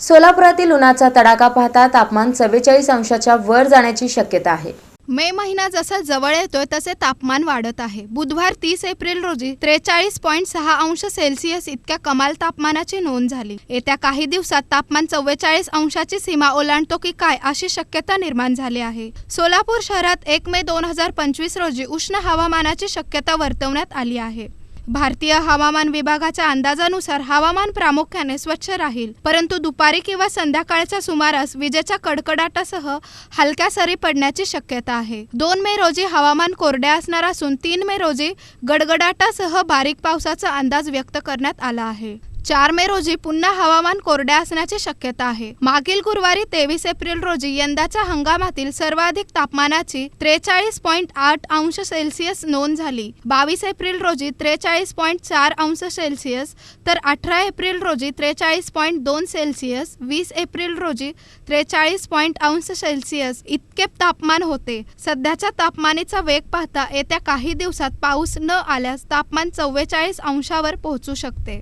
सोलापुरातील उन्हाचा तडाखा पाहता तापमान चव्वेचाळीस अंशाच्या वर जाण्याची शक्यता आहे. मे महिना जसा जवळ येतोय तसे तापमान वाढत आहे. बुधवार तीस एप्रिल रोजी त्रेचाळीस पॉईंट सहा अंश सेल्सिअस इतक्या कमाल तापमानाची नोंद झाली. येत्या काही दिवसात तापमान चव्वेचाळीस अंशाची सीमा ओलांडतो की काय अशी शक्यता निर्माण झाली आहे. सोलापूर शहरात एक मे दोन हजार पंचवीस रोजी उष्ण हवामानाची शक्यता वर्तवण्यात आली आहे. भारतीय हवामान विभागाच्या अंदाजानुसार हवामान प्रामुख्याने स्वच्छ राहील. परंतु दुपारी किंवा संध्याकाळच्या सुमारास विजेच्या कडकडाटासह हलक्या सरी पडण्याची शक्यता आहे. दोन मे रोजी हवामान कोरडे असणार असून तीन मे रोजी गडगडाटासह बारीक पावसाचा अंदाज व्यक्त करण्यात आला आहे. चार मे रोजी पुन्हा हवामान कोरडे असण्याची शक्यता आहे. मागील गुरुवारी तेवीस एप्रिल रोजी यंदाच्या हंगामातील सर्वाधिक तापमानाची त्रेचाळीस पॉईंट आठ अंश सेल्सिअस नोंद झाली. बावीस एप्रिल रोजी त्रेचाळीस पॉईंट चार अंश सेल्सिअस तर अठरा एप्रिल रोजी त्रेचाळीस पॉईंट दोन सेल्सिअस वीस एप्रिल रोजी त्रेचाळीस पॉईंट अंश सेल्सिअस इतके तापमान होते. सध्याच्या तापमानीचा वेग पाहता येत्या काही दिवसात पाऊस न आल्यास तापमान चव्वेचाळीस अंशावर पोहोचू शकते.